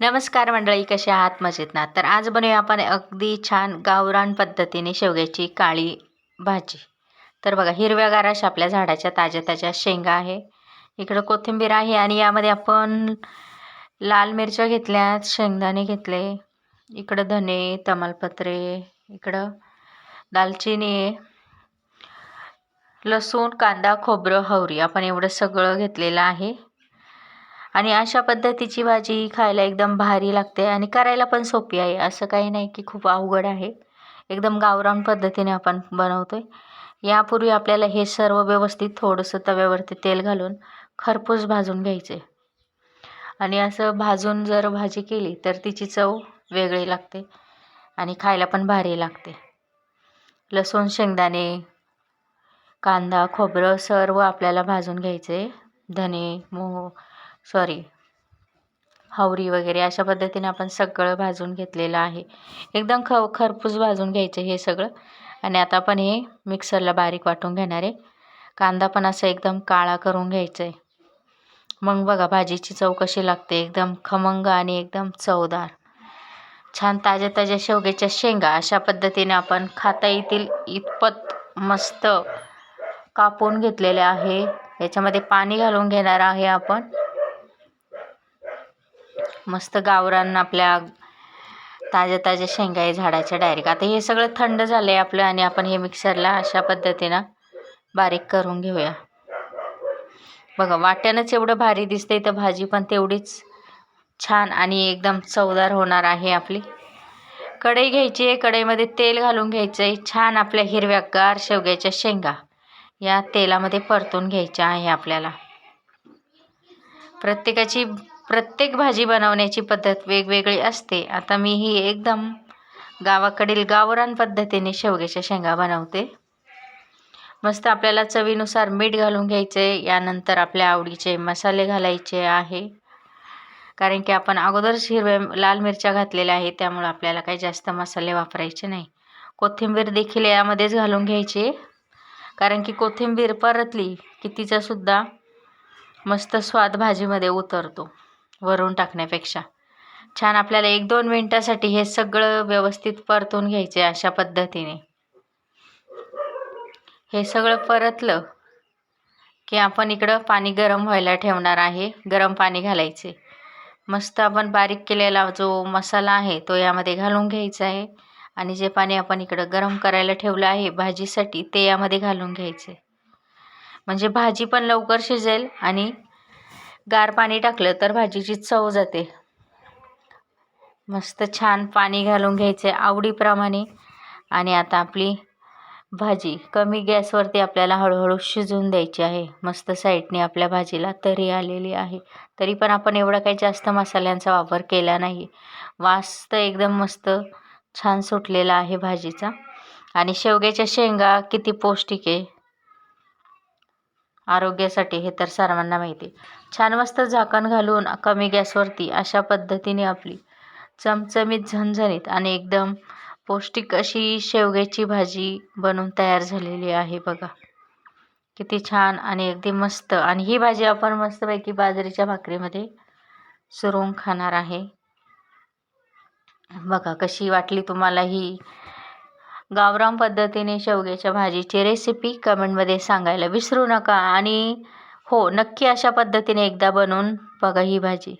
नमस्कार मंडळी कसे आहात? मजेत ना? तर आज बनवूया आपण अगदी छान गावरान पद्धतीने शेवग्याची काळी भाजी. तर बघा हिरव्यागार अशा आपल्या झाडाच्या ताज्या ताज्या शेंगा आहे. इकडं कोथिंबीर आहे आणि यामध्ये आपण लाल मिरच्या घेतल्यात शेंगदाणे घेतले. इकडं धने तमालपत्रे इकडं दालचिनी आहे लसूण कांदा खोबरं हवरी आपण एवढं सगळं घेतलेलं आहे. आणि अशा पद्धतीची भाजी खायला एकदम भारी लागते आणि करायला पण सोपी आहे. असं काही नाही की खूप अवघड आहे. एकदम गावरान पद्धतीने आपण बनवतो आहे यापूर्वी आपल्याला हे सर्व व्यवस्थित थोडंसं तव्यावरती तेल घालून खरपूस भाजून घ्यायचे. आणि असं भाजून जर भाजी केली तर तिची चव वेगळी लागते आणि खायला पण भारी लागते. लसूण शेंगदाणे कांदा खोबरं सर्व आपल्याला भाजून घ्यायचे. धने मोह सॉरी हवरी वगैरे अशा पद्धतीने आपण सगळं भाजून घेतलेलं आहे. एकदम ख खरपूस भाजून घ्यायचं हे सगळं. आणि आता आपण हे मिक्सरला बारीक वाटून घेणार आहे. कांदा पण असं एकदम काळा करून घ्यायचं आहे मग बघा भाजीची चव कशी लागते. एकदम खमंग आणि एकदम चवदार. छान ताज्या ताज्या शेवग्याच्या शेंगा अशा पद्धतीने आपण खाता येतील. इतपत मस्त कापून घेतलेले आहे. याच्यामध्ये पाणी घालून घेणार आहे आपण. मस्त गावरान आपल्या ताज्या ताज्या शेंगा आहे झाडाच्या डायरेक्ट आता हे सगळं थंड झालं आहे आपलं आणि आपण हे मिक्सरला अशा पद्धतीनं बारीक करून घेऊया. बघा वाट्यानंच एवढं भारी दिसतंय तर भाजी पण तेवढीच छान आणि एकदम चवदार होणार आहे आपली. कढई घ्यायची आहे कढईमध्ये तेल घालून घ्यायचं आहे छान आपल्या हिरव्यागार शेवग्याच्या शेंगा या तेलामध्ये परतून घ्यायच्या आहे आपल्याला. प्रत्येकाची प्रत्येक भाजी बनवण्याची पद्धत वेगवेगळी असते. आता मी ही एकदम गावाकडील गावरान पद्धतीने शेवग्याच्या शेंगा बनवते. मस्त आपल्याला चवीनुसार मीठ घालून घ्यायचे यानंतर आपल्या आवडीचे मसाले घालायचे आहे. कारण की आपण अगोदरच हिरव्या लाल मिरच्या घातलेल्या आहेत त्यामुळे आपल्याला काही जास्त मसाले वापरायचे नाही. कोथिंबीर देखील यामध्येच घालून घ्यायची. कारण की कोथिंबीर परतली की तिचासुद्धा मस्त स्वाद भाजीमध्ये उतरतो. वरून टाकण्यापेक्षा. छान आपल्याला एक दोन मिनटासाठी हे सगळं व्यवस्थित परतून घ्यायचे अशा पद्धतीने. हे सगळं परतलं की आपण इकडं पाणी गरम व्हायला ठेवणार आहे गरम पाणी घालायचे. मस्त आपण बारीक केलेला जो मसाला आहे तो यामध्ये घालून घ्यायचा आहे आणि जे पाणी आपण इकडं गरम करायला ठेवलं आहे भाजीसाठी ते यामध्ये घालून घ्यायचे. म्हणजे भाजी पण लवकर शिजेल आणि गार पाणी टाकलं तर भाजीची चव जाते. मस्त छान पाणी घालून घ्यायचे आवडीप्रमाणे. आणि आता आपली भाजी कमी गॅसवरती आपल्याला हळूहळू शिजवून द्यायची आहे. मस्त साईडने आपल्या भाजीला तरी आलेली आहे. तरी पण आपण एवढा काही जास्त मसाल्यांचा वापर केला नाही. वास तर एकदम मस्त छान सुटलेला आहे भाजीचा. आणि शेवग्याच्या शेंगा किती पौष्टिक आहे. आरोग्यासाठी हे तर सर्वांना माहिती. छान मस्त झाकण घालून कमी गॅसवरती अशा पद्धतीने आपली चमचमीत झणझणीत आणि एकदम पौष्टिक अशी शेवग्याची भाजी बनवून तयार झालेली आहे बघा. किती छान आणि अगदी मस्त. आणि ही भाजी आपण मस्तपैकी बाजरीच्या भाकरीमध्ये सुरवून खाणार आहे. बघा कशी वाटली तुम्हाला ही गावराम पद्धतीने शेवग्याच्या भाजीची रेसिपी कमेंटमध्ये सांगायला विसरू नका. आणि हो नक्की अशा पद्धतीने एकदा बनवून बघा ही भाजी.